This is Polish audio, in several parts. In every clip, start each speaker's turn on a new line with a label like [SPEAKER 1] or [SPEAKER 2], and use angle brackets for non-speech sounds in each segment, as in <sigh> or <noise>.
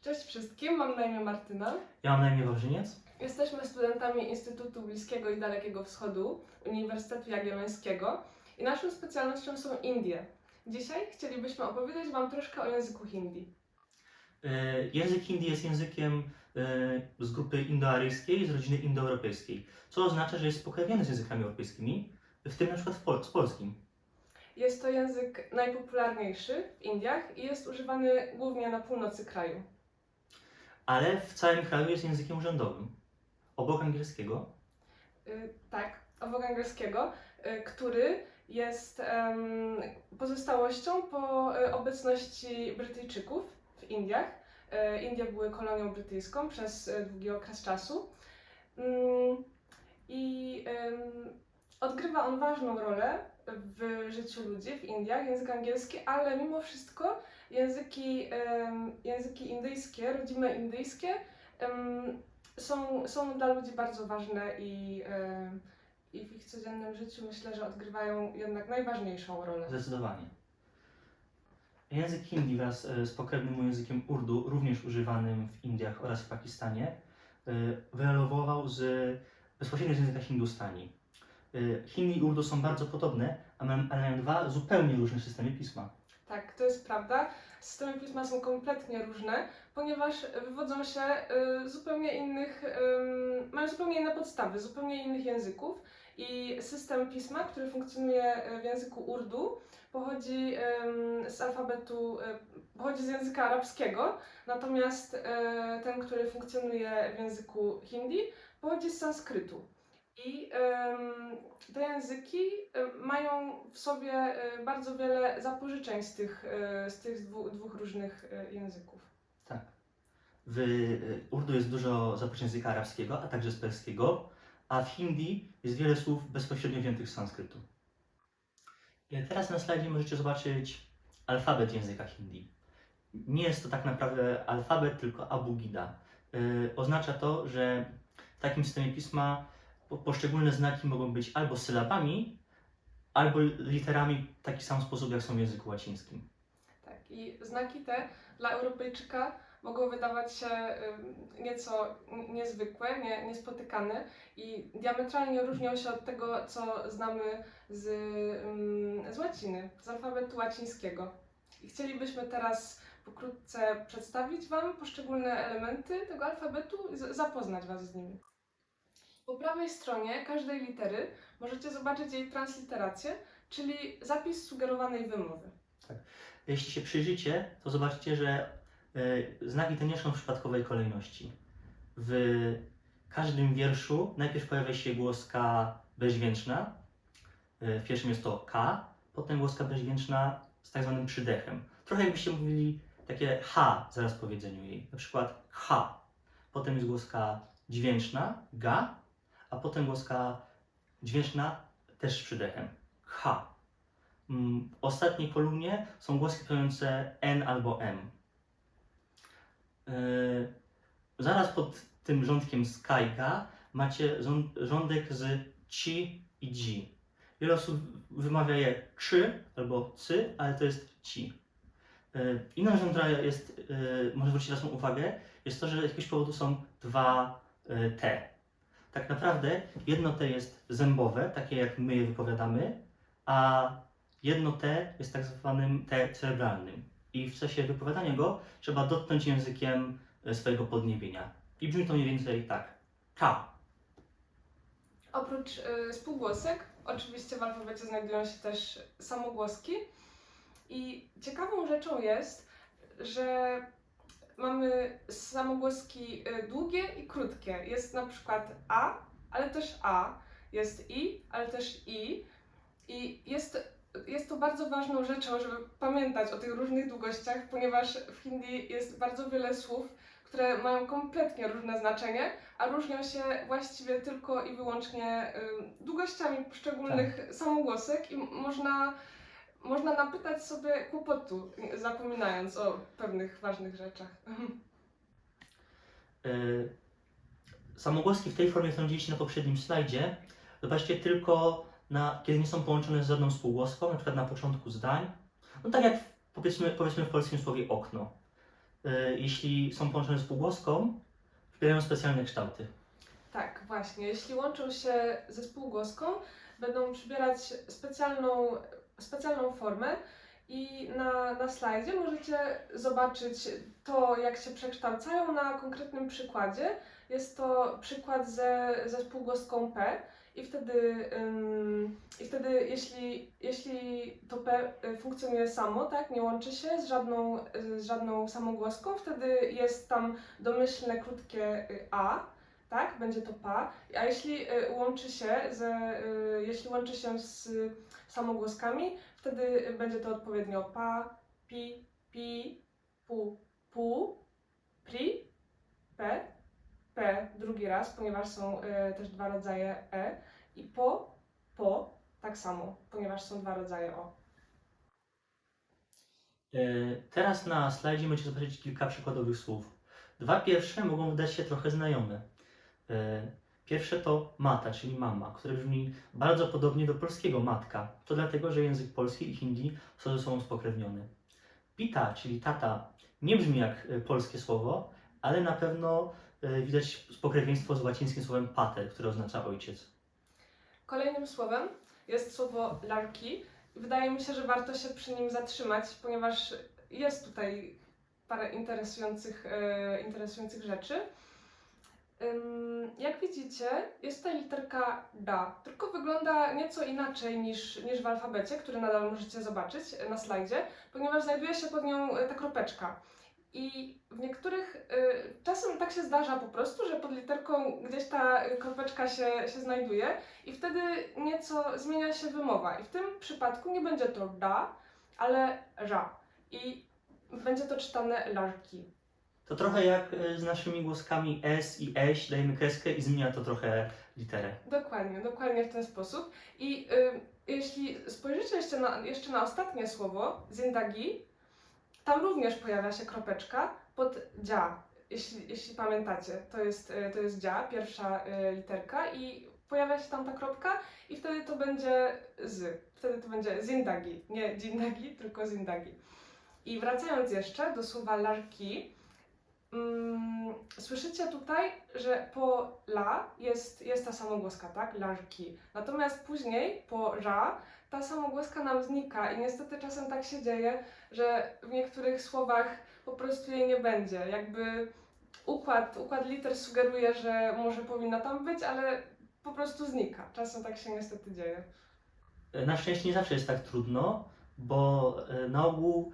[SPEAKER 1] Cześć wszystkim, mam na imię Martyna.
[SPEAKER 2] Ja mam na imię Wawrzyniec.
[SPEAKER 1] Jesteśmy studentami Instytutu Bliskiego i Dalekiego Wschodu Uniwersytetu Jagiellońskiego i naszą specjalnością są Indie. Dzisiaj chcielibyśmy opowiedzieć Wam troszkę o języku hindi.
[SPEAKER 2] E, Język hindi jest językiem e, z grupy indoaryjskiej, z rodziny indoeuropejskiej, co oznacza, że jest spokrewniony z językami europejskimi, w tym na przykład pol- z polskim.
[SPEAKER 1] Jest to język najpopularniejszy w Indiach i jest używany głównie na północy kraju.
[SPEAKER 2] Ale w całym kraju jest językiem urzędowym. Obok angielskiego
[SPEAKER 1] Y, tak, obok angielskiego, y, który jest pozostałością po y, obecności Brytyjczyków w Indiach. Y, Indie były kolonią brytyjską przez długi okres czasu. Mm, I odgrywa on ważną rolę w życiu ludzi w Indiach, język angielski, ale mimo wszystko języki, języki indyjskie, rodzime indyjskie, są, są dla ludzi bardzo ważne i, i w ich codziennym życiu myślę, że odgrywają jednak najważniejszą rolę.
[SPEAKER 2] zdecydowanie. Język hindi wraz e, z pokrewnym mu językiem urdu, również używanym w Indiach oraz w Pakistanie, e, wyewoluował z, bezpośrednio z języka hindustani. E, Hindi i urdu są bardzo podobne, ale mają dwa zupełnie różne systemy pisma.
[SPEAKER 1] Tak, to jest prawda. Systemy pisma są kompletnie różne, ponieważ wywodzą się y, zupełnie innych, ym, mają zupełnie inne podstawy, zupełnie innych języków. I system pisma, który funkcjonuje y, w języku urdu, pochodzi ym, z alfabetu, y, pochodzi z języka arabskiego, natomiast y, ten, który funkcjonuje w języku hindi, pochodzi z sanskrytu. I te języki mają w sobie y, bardzo wiele zapożyczeń z tych, y, z tych dwu, dwóch różnych y, języków.
[SPEAKER 2] Tak. W urdu jest dużo zapożyczeń języka arabskiego, a także z perskiego, a w hindi jest wiele słów bezpośrednio wziętych z sanskrytu. Teraz na slajdzie możecie zobaczyć alfabet języka hindi. Nie jest to tak naprawdę alfabet, tylko abugida. Oznacza to, że w takim systemie pisma poszczególne znaki mogą być albo sylabami, albo literami w taki sam sposób, jak są w języku łacińskim.
[SPEAKER 1] Tak. I znaki te dla Europejczyka mogą wydawać się nieco niezwykłe, nie, niespotykane i diametralnie różnią się od tego, co znamy z, z łaciny, z alfabetu łacińskiego. I chcielibyśmy teraz pokrótce przedstawić Wam poszczególne elementy tego alfabetu i zapoznać Was z nimi. Po prawej stronie każdej litery możecie zobaczyć jej transliterację, czyli zapis sugerowanej wymowy.
[SPEAKER 2] Jeśli się przyjrzycie, to zobaczycie, że e, znaki te nie są w przypadkowej kolejności. W każdym wierszu najpierw pojawia się głoska bezdźwięczna. E, w pierwszym jest to K, potem głoska bezdźwięczna z tak zwanym przydechem. Trochę jakbyście mówili takie H zaraz po powiedzeniu jej. Na przykład H. Potem jest głoska dźwięczna, Ga, a potem głoska dźwięczna też z przydechem. H. Mm, W ostatniej kolumnie są głoski pojące N albo M. Yy, zaraz pod tym rządkiem Skyga macie rząd, rządek z ci i dzi. Wiele osób wymawia je krzy albo cy, ale to jest ci. Yy, inną rzeczą, która jest, yy, może zwrócić naszą uwagę, jest to, że z jakiegoś powodu są dwa yy, T. Tak naprawdę jedno T jest zębowe, takie jak my je wypowiadamy, a jedno T jest tak zwanym T cerebralnym. I w czasie wypowiadania go trzeba dotknąć językiem e, swojego podniebienia. I brzmi to mniej więcej tak. K.
[SPEAKER 1] Oprócz y, spółgłosek, oczywiście w alfabecie znajdują się też samogłoski. I ciekawą rzeczą jest, że mamy samogłoski y, długie i krótkie. Jest na przykład A, ale też A. Jest I, ale też I. I jest, jest to bardzo ważną rzeczą, żeby pamiętać o tych różnych długościach, ponieważ w hindi jest bardzo wiele słów, które mają kompletnie różne znaczenie, a różnią się właściwie tylko i wyłącznie y, długościami poszczególnych samogłosek i można, można napytać sobie kłopotu, zapominając o pewnych ważnych rzeczach.
[SPEAKER 2] E, Samogłoski w tej formie, którą widzieliście na poprzednim slajdzie, zobaczcie tylko na, kiedy nie są połączone z żadną spółgłoską, na przykład na początku zdań. No tak jak powiedzmy, powiedzmy w polskim słowie okno. y, jeśli są połączone z półgłoską, wybierają specjalne kształty.
[SPEAKER 1] Tak, właśnie. Jeśli łączą się ze spółgłoską, będą przybierać specjalną, specjalną formę i na, na slajdzie możecie zobaczyć to, jak się przekształcają na konkretnym przykładzie. Jest to przykład ze, ze spółgłoską P i wtedy, ym, i wtedy jeśli, jeśli to P y, funkcjonuje samo, tak, nie łączy się z żadną, z żadną samogłoską, wtedy jest tam domyślne krótkie y, A, tak, będzie to pa, a jeśli y, łączy się ze, y, jeśli łączy się z y, samogłoskami, wtedy będzie to odpowiednio pa, pi, pi, pu, pu, pri, pe, p drugi raz, ponieważ są też dwa rodzaje e i po, po, tak samo, ponieważ są dwa rodzaje o.
[SPEAKER 2] Y, Teraz na slajdzie możecie zobaczyć kilka przykładowych słów. Dwa pierwsze mogą wydać się trochę znajome. Y, Pierwsze to mata, czyli mama, które brzmi bardzo podobnie do polskiego matka. To dlatego, że język polski i hindi są ze sobą spokrewnione. Pita, czyli tata, nie brzmi jak y, polskie słowo, ale na pewno y, widać spokrewieństwo z łacińskim słowem pater, które oznacza ojciec.
[SPEAKER 1] Kolejnym słowem jest słowo larki. Wydaje mi się, że warto się przy nim zatrzymać, ponieważ jest tutaj parę interesujących, e, interesujących rzeczy. Jak widzicie, jest tutaj literka da, tylko wygląda nieco inaczej niż, niż w alfabecie, który nadal możecie zobaczyć e, na slajdzie, ponieważ znajduje się pod nią e, ta kropeczka. I w niektórych, y, czasem tak się zdarza po prostu, że pod literką gdzieś ta kropeczka się, się znajduje i wtedy nieco zmienia się wymowa. I w tym przypadku nie będzie to da, ale ża. I będzie to czytane larki.
[SPEAKER 2] To trochę jak y, z naszymi głoskami s i eś, dajemy kreskę i zmienia to trochę literę.
[SPEAKER 1] Dokładnie, dokładnie w ten sposób. I y, jeśli spojrzycie jeszcze na, jeszcze na ostatnie słowo, zindagi, tam również pojawia się kropeczka pod dzia. Jeśli, jeśli pamiętacie, to jest, y, to jest dzia, pierwsza y, literka i pojawia się tam ta kropka i wtedy to będzie z. Wtedy to będzie zindagi, nie dzindagi, tylko zindagi. I wracając jeszcze do słowa larki, mm, słyszycie tutaj, że po la jest, jest ta samogłoska, tak? Larki. Natomiast później po ra ta samogłoska nam znika i niestety czasem tak się dzieje, że w niektórych słowach po prostu jej nie będzie. Jakby układ, układ liter sugeruje, że może powinna tam być, ale po prostu znika. Czasem tak się niestety dzieje.
[SPEAKER 2] Na szczęście nie zawsze jest tak trudno, bo y, na ogół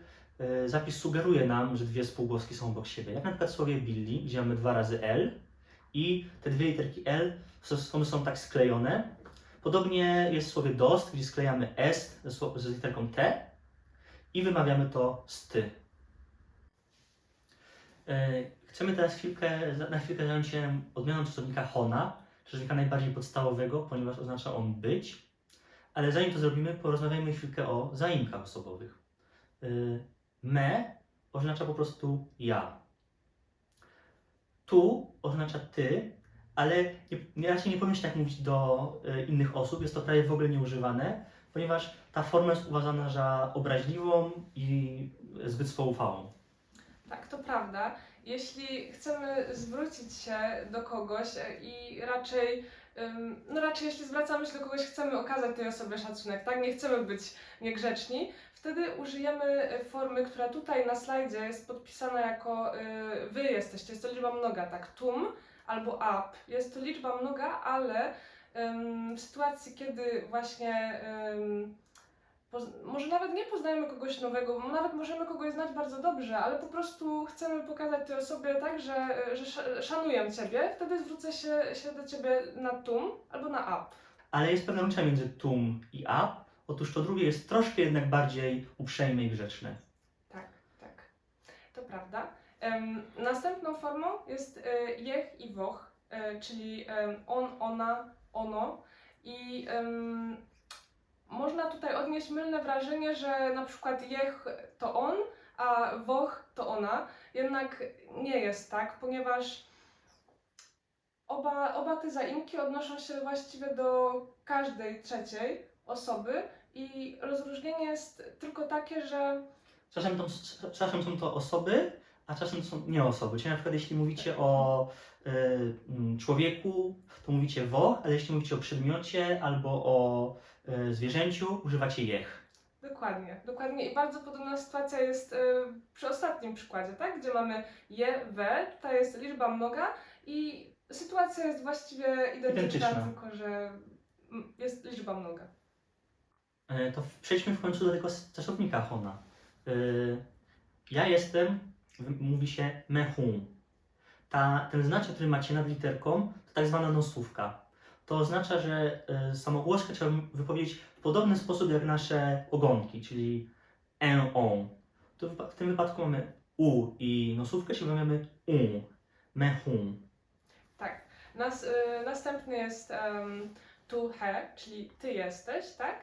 [SPEAKER 2] zapis sugeruje nam, że dwie spółgłoski są obok siebie. Jak na przykład w słowie Billy, gdzie mamy dwa razy L i te dwie literki L są, są, tak sklejone. Podobnie jest w słowie dost, gdzie sklejamy S sło- z literką T i wymawiamy to sty. Y, Chcemy teraz chwilkę, na chwilkę zająć się odmianą czasownika hona, czasownika najbardziej podstawowego, ponieważ oznacza on być. Ale zanim to zrobimy, porozmawiajmy chwilkę o zaimkach osobowych. Me oznacza po prostu ja. Tu oznacza ty, ale nie, raczej nie powinien się tak mówić do y, innych osób. Jest to prawie w ogóle nieużywane, ponieważ ta forma jest uważana za obraźliwą i zbyt spoufałą.
[SPEAKER 1] Tak, to prawda. Jeśli chcemy zwrócić się do kogoś e, i raczej, no raczej jeśli zwracamy się do kogoś, chcemy okazać tej osobie szacunek, tak? Nie chcemy być niegrzeczni, wtedy użyjemy e, formy, która tutaj na slajdzie jest podpisana jako y, wy jesteście. Jest to liczba mnoga, tak? Tum albo up. Jest to liczba mnoga, ale w sytuacji, kiedy właśnie może nawet nie poznajemy kogoś nowego, nawet możemy kogoś znać bardzo dobrze, ale po prostu chcemy pokazać tej osobie tak, że, że sz- szanuję Ciebie, wtedy zwrócę się, się do Ciebie na tum albo na up.
[SPEAKER 2] Ale jest pewna różnica między tum i a. Otóż to drugie jest troszkę jednak bardziej uprzejme i grzeczne.
[SPEAKER 1] Tak, tak, to prawda. Następną formą jest e, jech i woch, e, czyli on, ona, ono i można tutaj odnieść mylne wrażenie, że na przykład jech to on, a woch to ona. Jednak nie jest tak, ponieważ oba, oba te zaimki odnoszą się właściwie do każdej trzeciej osoby i rozróżnienie jest tylko takie, że
[SPEAKER 2] Czasem, to, czasem są to osoby, a czasem są nie osoby. Czyli na przykład jeśli mówicie o y, człowieku, to mówicie wo, ale jeśli mówicie o przedmiocie albo o y, zwierzęciu, używacie jech.
[SPEAKER 1] Dokładnie, dokładnie. I bardzo podobna sytuacja jest y, przy ostatnim przykładzie, tak? Gdzie mamy je, we, to jest liczba mnoga i sytuacja jest właściwie identyczna,
[SPEAKER 2] Identyczna.
[SPEAKER 1] tylko że mm, jest liczba mnoga.
[SPEAKER 2] E, To przejdźmy w końcu do tego czasownika hona. Y, Ja jestem, mówi się mehun. Ta, ten znaczek, który macie nad literką, to tak zwana nosówka. To oznacza, że y, samogłoskę trzeba wypowiedzieć w podobny sposób jak nasze ogonki, czyli en, on. To w, tym wypadku mamy u i nosówkę, czyli mamy u, mehun.
[SPEAKER 1] Tak. Nas, y, następny jest tu he, czyli ty jesteś, tak?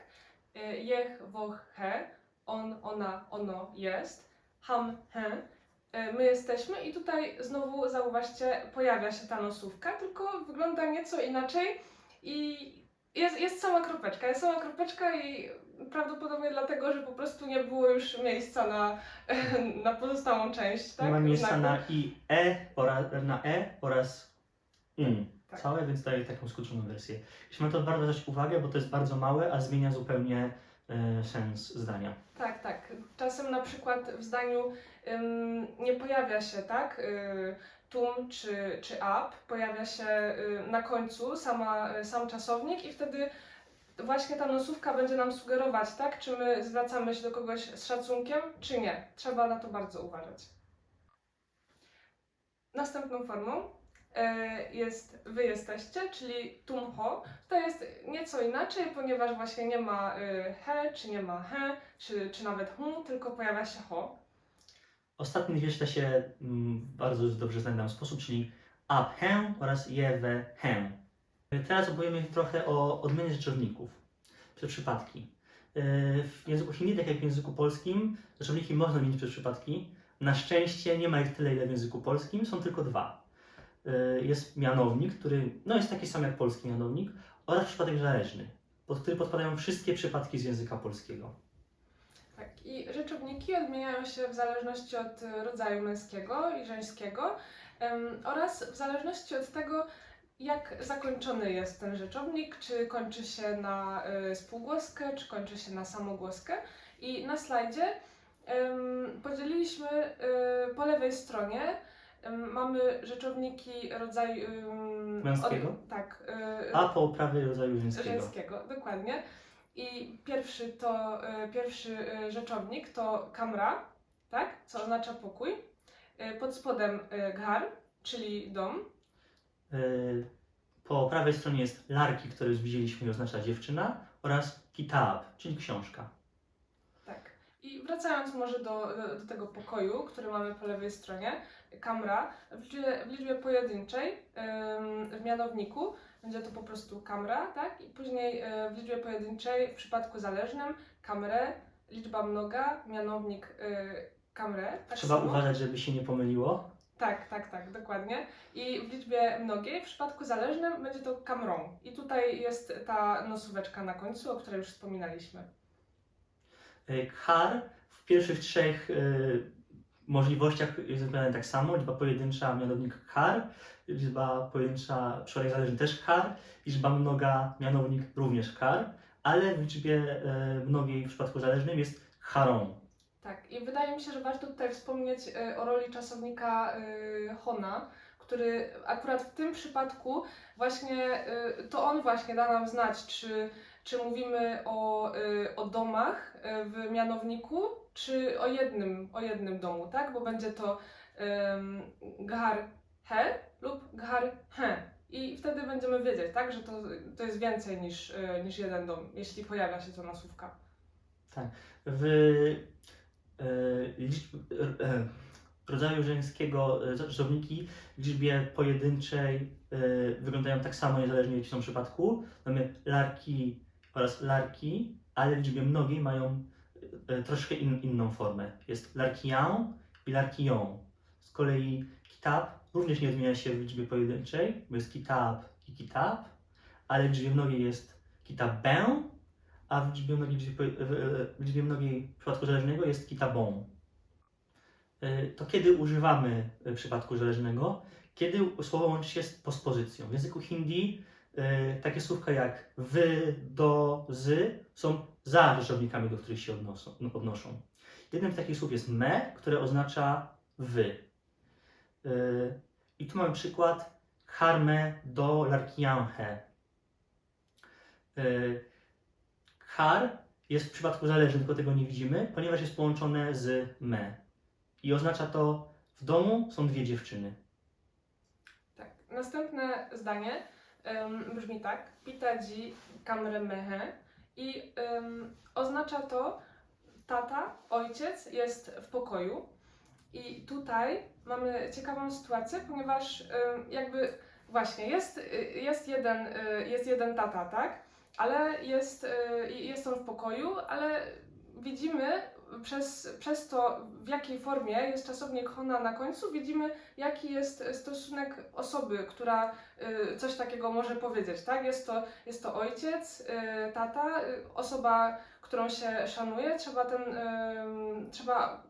[SPEAKER 1] Y, jech, woch, he, on, ona, ono jest, ham, he. Y, My jesteśmy i tutaj znowu zauważcie, pojawia się ta nosówka, tylko wygląda nieco inaczej i jest, jest sama kropeczka, jest sama kropeczka i prawdopodobnie dlatego, że po prostu nie było już miejsca na, <laughs> na pozostałą część, tak?
[SPEAKER 2] Nie ma miejsca na i, e oraz, na e oraz um.
[SPEAKER 1] Tak.
[SPEAKER 2] Całe, więc daję taką skróconą wersję. Jeśli na to warto zwrócić uwagę, bo to jest bardzo małe, a zmienia zupełnie e, sens zdania.
[SPEAKER 1] Tak, tak. Czasem na przykład w zdaniu ym, nie pojawia się, tak, y, tum czy, czy up, pojawia się y, na końcu sama, y, sam czasownik i wtedy właśnie ta nosówka będzie nam sugerować, tak, czy my zwracamy się do kogoś z szacunkiem, czy nie. Trzeba na to bardzo uważać. Następną formą jest wy jesteście, czyli tum ho. To jest nieco inaczej, ponieważ właśnie nie ma y, he, czy nie ma he, czy, czy nawet hu, tylko pojawia się ho.
[SPEAKER 2] Ostatni wiersz się mm, bardzo dobrze nam sposób, czyli up hę oraz je we hę. Teraz opowiemy trochę o odmianie rzeczowników przez przypadki. E, W języku hindi, tak jak w języku polskim, rzeczowniki można mieć przez przypadki. Na szczęście nie ma ich tyle, ile w języku polskim, są tylko dwa. E, Jest mianownik, który no, jest taki sam jak polski mianownik, oraz przypadek zależny, pod który podpadają wszystkie przypadki z języka polskiego.
[SPEAKER 1] Tak, i rzeczowniki odmieniają się w zależności od y, rodzaju męskiego i żeńskiego em, oraz w zależności od tego, jak zakończony jest ten rzeczownik, czy kończy się na y, spółgłoskę, czy kończy się na samogłoskę. I na slajdzie em, podzieliliśmy y, po lewej stronie mamy rzeczowniki rodzaju
[SPEAKER 2] Męskiego?
[SPEAKER 1] tak. y,
[SPEAKER 2] A po prawej rodzaju żeńskiego.
[SPEAKER 1] żeńskiego, dokładnie. I pierwszy to y, pierwszy y, rzeczownik to kamra, tak? Co oznacza pokój. Pod spodem gar, czyli dom.
[SPEAKER 2] Po prawej stronie jest larki, które już widzieliśmy i oznacza dziewczyna, oraz kitab, czyli książka.
[SPEAKER 1] Tak. I wracając może do, do, do tego pokoju, który mamy po lewej stronie, kamra, w liczbie, w liczbie pojedynczej, w mianowniku będzie to po prostu kamra, tak? I później y, w liczbie pojedynczej, w przypadku zależnym, kamerę, liczba mnoga, mianownik y, kamrę. Tak
[SPEAKER 2] Trzeba
[SPEAKER 1] samo.
[SPEAKER 2] uważać, żeby się nie pomyliło.
[SPEAKER 1] Tak, tak, tak, dokładnie. I w liczbie mnogiej, w przypadku zależnym, będzie to kamrą. I tutaj jest ta nosóweczka na końcu, o której już wspominaliśmy.
[SPEAKER 2] Y, Khar w pierwszych trzech y, możliwościach jest wybrane tak samo. Liczba pojedyncza, mianownik khar, liczba pojedyncza, przypadek zależny też khar, liczba mnoga, mianownik również khar, ale w liczbie y, mnogiej w przypadku zależnym jest charą.
[SPEAKER 1] Tak, i wydaje mi się, że warto tutaj wspomnieć y, o roli czasownika y, Hona, który akurat w tym przypadku właśnie, to on właśnie da nam znać, czy, czy mówimy o, y, o domach y, w mianowniku, czy o jednym, o jednym domu, tak? Bo będzie to gar he lub gar he. I wtedy będziemy wiedzieć, tak, że to, to jest więcej niż, y, niż jeden dom, jeśli pojawia się ta nasłówka.
[SPEAKER 2] W e, liczb, e, rodzaju żeńskiego e, rzeczowniki w liczbie pojedynczej e, wyglądają tak samo niezależnie w tym przypadku. Mamy larki oraz larki, ale w liczbie mnogiej mają e, troszkę in, inną formę. Jest larkiją i larkiją. Z kolei kitab również nie zmienia się w liczbie pojedynczej, bo jest kitab i kitab, ale w liczbie mnogiej jest kitabę, a w liczbie mnogiej, w liczbie, w- w liczbie mnogiej w przypadku zależnego jest kitabą. y, to kiedy używamy y, przypadku zależnego? Kiedy słowo łączy się z pospozycją. W języku hindi takie słówka jak wy, do, z są za rzeczownikami, do których się odnoszą. odnoszą. Jednym z takich słów jest me, które oznacza wy. Y, I tu mamy przykład harme do larkianhe. Har jest w przypadku zależny, tylko tego nie widzimy, ponieważ jest połączone z me. I oznacza to w domu są dwie dziewczyny.
[SPEAKER 1] Tak. Następne zdanie em, brzmi tak. Pitaji kamre mehe. I em, oznacza to tata, ojciec jest w pokoju. I tutaj mamy ciekawą sytuację, ponieważ em, jakby właśnie jest, jest, jeden, jest jeden tata, tak? Ale jest, jest on w pokoju, ale widzimy przez, przez to, w jakiej formie jest czasownik hona na końcu, widzimy, jaki jest stosunek osoby, która y, coś takiego może powiedzieć, tak? Jest to, jest to ojciec, y, tata, y, osoba, którą się szanuje, trzeba ten, trzeba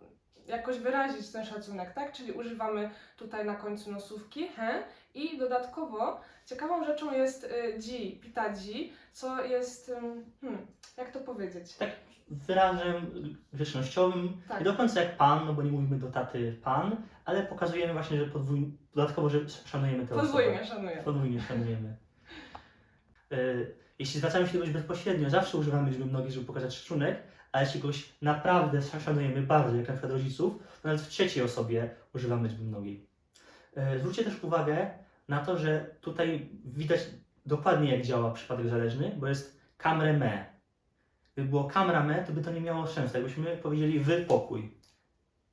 [SPEAKER 1] jakoś wyrazić ten szacunek, tak? Czyli używamy tutaj na końcu nosówki he i dodatkowo ciekawą rzeczą jest y, ji, pita ji, co jest, ym, hmm, jak to powiedzieć?
[SPEAKER 2] Tak wyrazem grzecznościowym,
[SPEAKER 1] Tak.
[SPEAKER 2] nie do końca jak pan, no bo nie mówimy do taty pan, ale pokazujemy właśnie, że podwój, dodatkowo, że szanujemy tę osobę.
[SPEAKER 1] Podwójnie szanuję.
[SPEAKER 2] Podwójnie szanujemy. E, Jeśli zwracamy się do kogoś bezpośrednio, zawsze używamy liczby mnogiej, żeby pokazać szacunek, a jeśli kogoś naprawdę szanujemy bardzo, jak na przykład rodziców, to nawet w trzeciej osobie używamy liczby mnogiej. E, Zwróćcie też uwagę na to, że tutaj widać dokładnie jak działa przypadek zależny, bo jest kamre me. Gdyby było kamra me, to by to nie miało sensu, jakbyśmy powiedzieli wy pokój.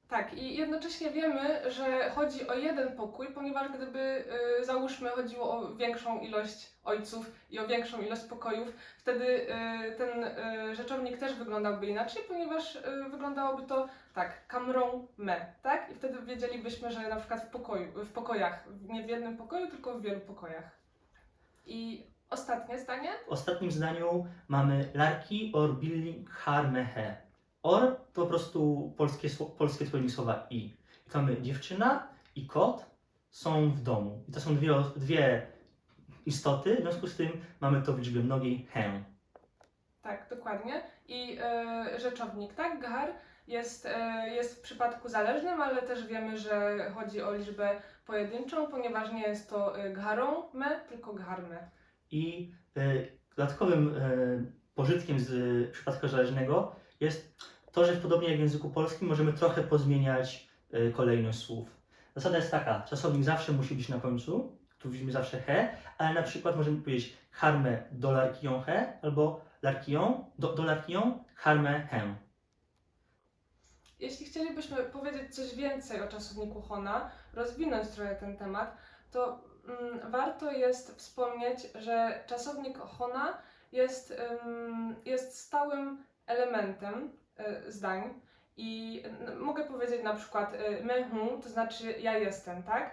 [SPEAKER 1] Tak, i jednocześnie wiemy, że chodzi o jeden pokój, ponieważ gdyby, y, załóżmy, chodziło o większą ilość ojców i o większą ilość pokojów, wtedy y, ten y, rzeczownik też wyglądałby inaczej, ponieważ y, wyglądałoby to tak, kamrą me, tak? I wtedy wiedzielibyśmy, że na przykład w, pokoju, w pokojach, nie w jednym pokoju, tylko w wielu pokojach. I ostatnie zdanie.
[SPEAKER 2] W ostatnim zdaniu mamy larki or billing har mehe. Or to po prostu polskie, polskie tworzenie słowa i. I mamy dziewczyna i kot są w domu. I to są dwie, dwie istoty, w związku z tym mamy to w liczbie mnogiej he.
[SPEAKER 1] Tak, dokładnie. I e, rzeczownik, tak, gar jest, e, jest w przypadku zależnym, ale też wiemy, że chodzi o liczbę pojedynczą, ponieważ nie jest to e, garą me, tylko garme.
[SPEAKER 2] I y, dodatkowym y, pożytkiem z y, przypadku zależnego jest to, że podobnie jak w języku polskim możemy trochę pozmieniać y, kolejność słów. Zasada jest taka, czasownik zawsze musi być na końcu, tu widzimy zawsze he, ale na przykład możemy powiedzieć harme do larkion he albo larkion do, do harme hem.
[SPEAKER 1] Jeśli chcielibyśmy powiedzieć coś więcej o czasowniku Hona, rozwinąć trochę ten temat, to mm, warto jest wspomnieć, że czasownik Hona jest, ym, jest stałym elementem y, zdań. I mogę powiedzieć na przykład y, my to znaczy ja jestem, tak?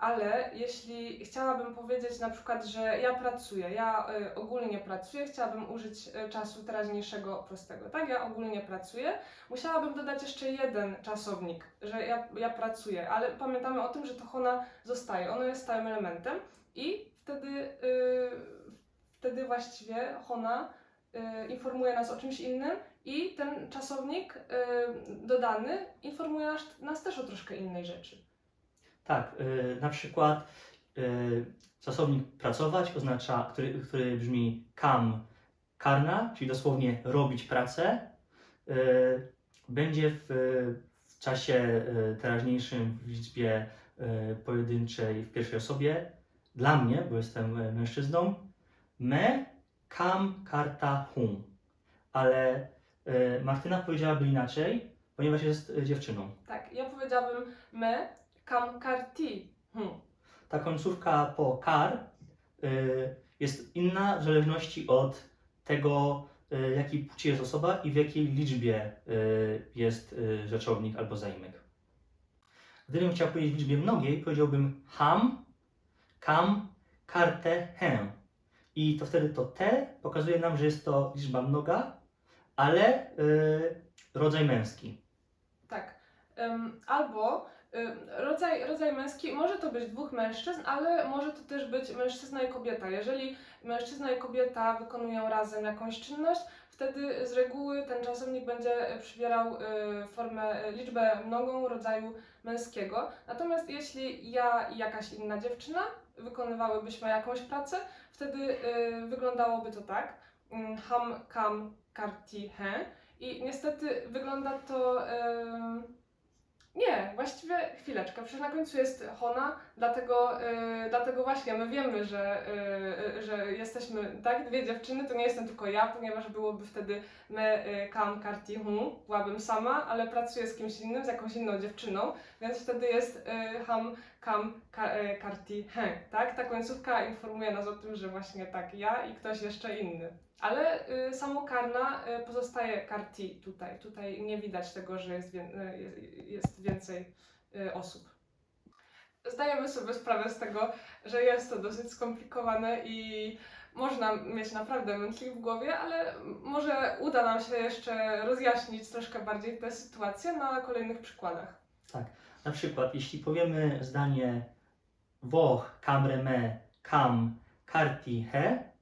[SPEAKER 1] Ale jeśli chciałabym powiedzieć na przykład, że ja pracuję, ja y, ogólnie pracuję, chciałabym użyć czasu teraźniejszego prostego, tak? Ja ogólnie pracuję, musiałabym dodać jeszcze jeden czasownik, że ja, ja pracuję, ale pamiętamy o tym, że to Hona zostaje, ono jest stałym elementem i wtedy, y, wtedy właściwie Hona y, informuje nas o czymś innym i ten czasownik y, dodany informuje nas, nas też o troszkę innej rzeczy.
[SPEAKER 2] Tak, y, na przykład y, czasownik pracować oznacza, który, który brzmi kam karna, czyli dosłownie robić pracę, y, będzie w, w czasie y, teraźniejszym w liczbie y, pojedynczej w pierwszej osobie. Dla mnie, bo jestem y, mężczyzną, me kam karta hum. Ale y, Martyna powiedziałaby inaczej, ponieważ jest y, dziewczyną.
[SPEAKER 1] Tak, ja powiedziałabym me kam karti.
[SPEAKER 2] Ta końcówka po kar y, jest inna w zależności od tego, y, jakiej płci jest osoba i w jakiej liczbie y, jest y, rzeczownik albo zaimek. Gdybym chciał powiedzieć w liczbie mnogiej, powiedziałbym ham, kam, kartę, hem. I to wtedy to te pokazuje nam, że jest to liczba mnoga, ale y, rodzaj męski.
[SPEAKER 1] Tak. Ym, Albo ym, rodzaj, rodzaj męski, może to być dwóch mężczyzn, ale może to też być mężczyzna i kobieta. Jeżeli mężczyzna i kobieta wykonują razem jakąś czynność, wtedy z reguły ten czasownik będzie przybierał y, formę, y, liczbę mnogą rodzaju męskiego. Natomiast jeśli ja i jakaś inna dziewczyna wykonywałybyśmy jakąś pracę, wtedy y, wyglądałoby to tak. Mm, Ham, kam, karti, he. I niestety wygląda to. em, nie, właściwie chwileczkę, przecież na końcu jest Hona, dlatego, y, dlatego właśnie my wiemy, że, y, y, że jesteśmy, tak, dwie dziewczyny, to nie jestem tylko ja, ponieważ byłoby wtedy y, kam, karti, hu, byłabym sama, ale pracuję z kimś innym, z jakąś inną dziewczyną, więc wtedy jest y, ham, kam, ka, y, karti, he, tak? Ta końcówka informuje nas o tym, że właśnie tak, ja i ktoś jeszcze inny. Ale y, samo karna y, pozostaje karti tutaj. Tutaj nie widać tego, że jest, wię- y, jest- więcej y, osób. Zdajemy sobie sprawę z tego, że jest to dosyć skomplikowane i można mieć naprawdę mętlik w głowie, ale może uda nam się jeszcze rozjaśnić troszkę bardziej tę sytuację na kolejnych przykładach.
[SPEAKER 2] Na przykład, jeśli powiemy zdanie Włoch, kamreme, kam, karti, he,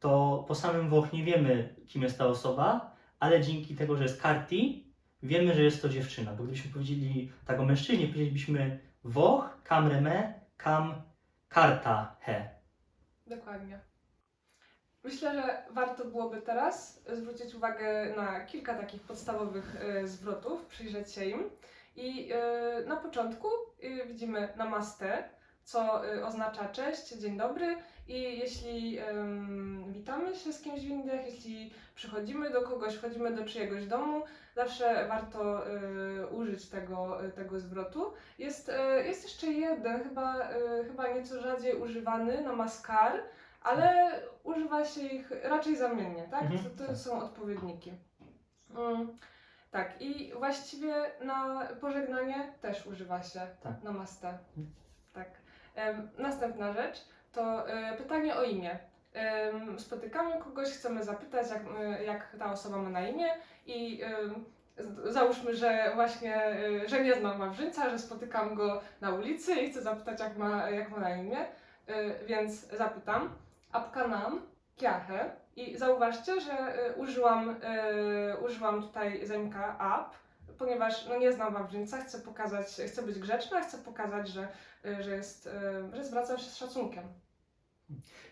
[SPEAKER 2] to po samym Włoch nie wiemy, kim jest ta osoba, ale dzięki tego, że jest karti, wiemy, że jest to dziewczyna. Bo gdybyśmy powiedzieli tak o mężczyźnie, powiedzielibyśmy Włoch, kamreme, kam, karta, he.
[SPEAKER 1] Dokładnie. Myślę, że warto byłoby teraz zwrócić uwagę na kilka takich podstawowych e, zwrotów, przyjrzeć się im. I e, na początku e, widzimy namaste, co e, oznacza cześć, dzień dobry. I jeśli witamy się z kimś w Indiach, jeśli przychodzimy do kogoś, wchodzimy do czyjegoś domu, zawsze warto użyć tego, tego zwrotu. Jest, jest jeszcze jeden, chyba, chyba nieco rzadziej używany, namaskar, ale używa się ich raczej zamiennie, tak?
[SPEAKER 2] Mhm,
[SPEAKER 1] To, to
[SPEAKER 2] tak.
[SPEAKER 1] są odpowiedniki. Tak, i właściwie na pożegnanie też używa się
[SPEAKER 2] Tak.
[SPEAKER 1] namaste.
[SPEAKER 2] Mhm.
[SPEAKER 1] Tak. Em, następna rzecz to e, pytanie o imię. Em, spotykamy kogoś, chcemy zapytać, jak, e, jak ta osoba ma na imię i em, z- załóżmy, że właśnie, e, że nie znam Wawrzyńca, że spotykam go na ulicy i chcę zapytać, jak ma, jak ma na imię, E, więc zapytam, apka nam, kiahe i zauważcie, że e, użyłam, e, użyłam tutaj zaimka ap, ponieważ no, nie znam Wawrzyńca, chcę pokazać, chcę być grzeczna, chcę pokazać, że, e, że, jest, że zwracam się z szacunkiem.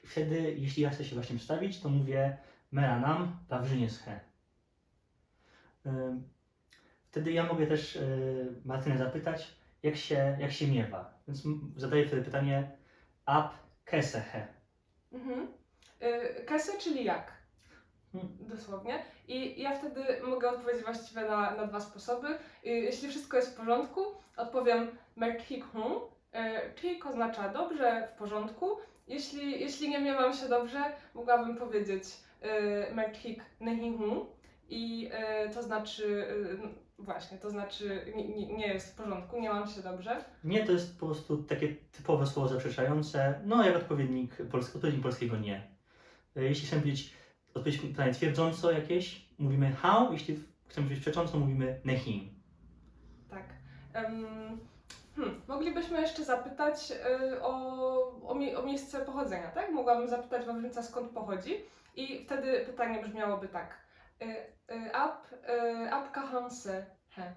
[SPEAKER 2] Wtedy, jeśli ja chcę się właśnie przedstawić, to mówię Meranam Wawrzyniec He. Wtedy ja mogę też y, Martynę zapytać, jak się, jak się miewa. Więc zadaję wtedy pytanie Ap Kese He.
[SPEAKER 1] Mhm. E, Kese, czyli jak?
[SPEAKER 2] Hmm.
[SPEAKER 1] Dosłownie. I ja wtedy mogę odpowiedzieć właściwie na, na dwa sposoby. Y, Jeśli wszystko jest w porządku, odpowiem merkhik hun. Tik oznacza dobrze, w porządku. Jeśli, jeśli nie miewam się dobrze, mogłabym powiedzieć merkhik nehi hun. I y, to znaczy, y, właśnie, to znaczy nie, nie, jest w porządku, nie mam się dobrze.
[SPEAKER 2] Nie, to jest po prostu takie typowe słowo zaprzeczające, no jak odpowiednik, pols- odpowiednik polskiego nie. Y, Jeśli chcemy powiedzieć odpowiedź pytanie twierdząco jakieś, mówimy how, jeśli chcemy powiedzieć przecząco, mówimy nehi.
[SPEAKER 1] Tak. Em, hmm, moglibyśmy jeszcze zapytać y, o, o, mie- o miejsce pochodzenia, tak? Mogłabym zapytać Wawrzyńca skąd pochodzi i wtedy pytanie brzmiałoby tak. Y, y, Ap, y, ap kahanse he.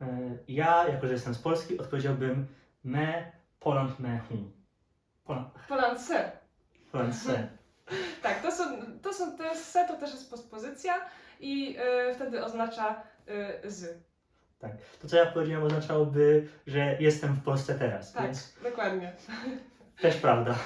[SPEAKER 2] E, Ja, jako że jestem z Polski, odpowiedziałbym me Poland me hun. Poland,
[SPEAKER 1] Polandse.
[SPEAKER 2] Poland se. <laughs>
[SPEAKER 1] Tak, to są, to są, to jest se, to też jest postpozycja i y, wtedy oznacza y, z.
[SPEAKER 2] To, co ja powiedziałem, oznaczałoby, że jestem w Polsce teraz,
[SPEAKER 1] Tak,
[SPEAKER 2] więc
[SPEAKER 1] dokładnie.
[SPEAKER 2] też prawda. <laughs>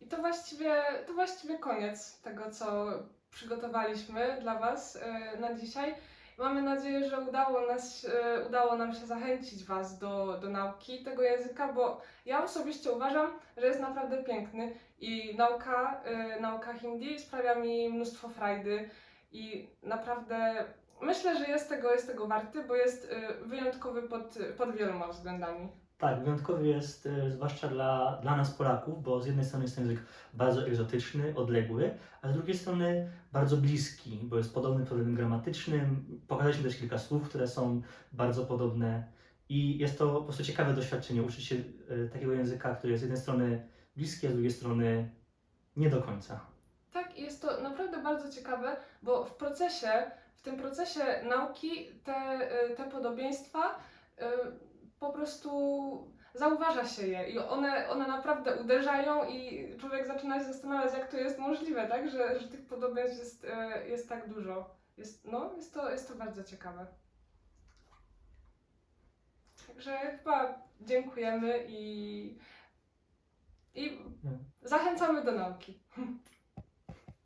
[SPEAKER 1] I to właściwie, to właściwie koniec tego, co przygotowaliśmy dla Was e, na dzisiaj. Mamy nadzieję, że udało, nas, e, udało nam się zachęcić Was do, do nauki tego języka, bo ja osobiście uważam, że jest naprawdę piękny i nauka, e, nauka hindi sprawia mi mnóstwo frajdy i naprawdę myślę, że jest tego, jest tego warty, bo jest e, wyjątkowy pod, pod wieloma względami.
[SPEAKER 2] Tak, wyjątkowy jest e, zwłaszcza dla, dla nas Polaków, bo z jednej strony jest to język bardzo egzotyczny, odległy, a z drugiej strony bardzo bliski, bo jest podobny pod względem gramatycznym. Pokazaliśmy też kilka słów, które są bardzo podobne i jest to po prostu ciekawe doświadczenie, uczyć się e, takiego języka, który jest z jednej strony bliski, a z drugiej strony nie do końca.
[SPEAKER 1] Tak, jest to naprawdę bardzo ciekawe, bo w procesie, w tym procesie nauki te, y, te podobieństwa y, po prostu zauważa się je i one, one naprawdę uderzają i człowiek zaczyna się zastanawiać, jak to jest możliwe, tak? Że, że tych podobieństw jest, y, jest tak dużo. Jest, no, jest to, jest to bardzo ciekawe. Także chyba dziękujemy i, i zachęcamy do nauki. <laughs>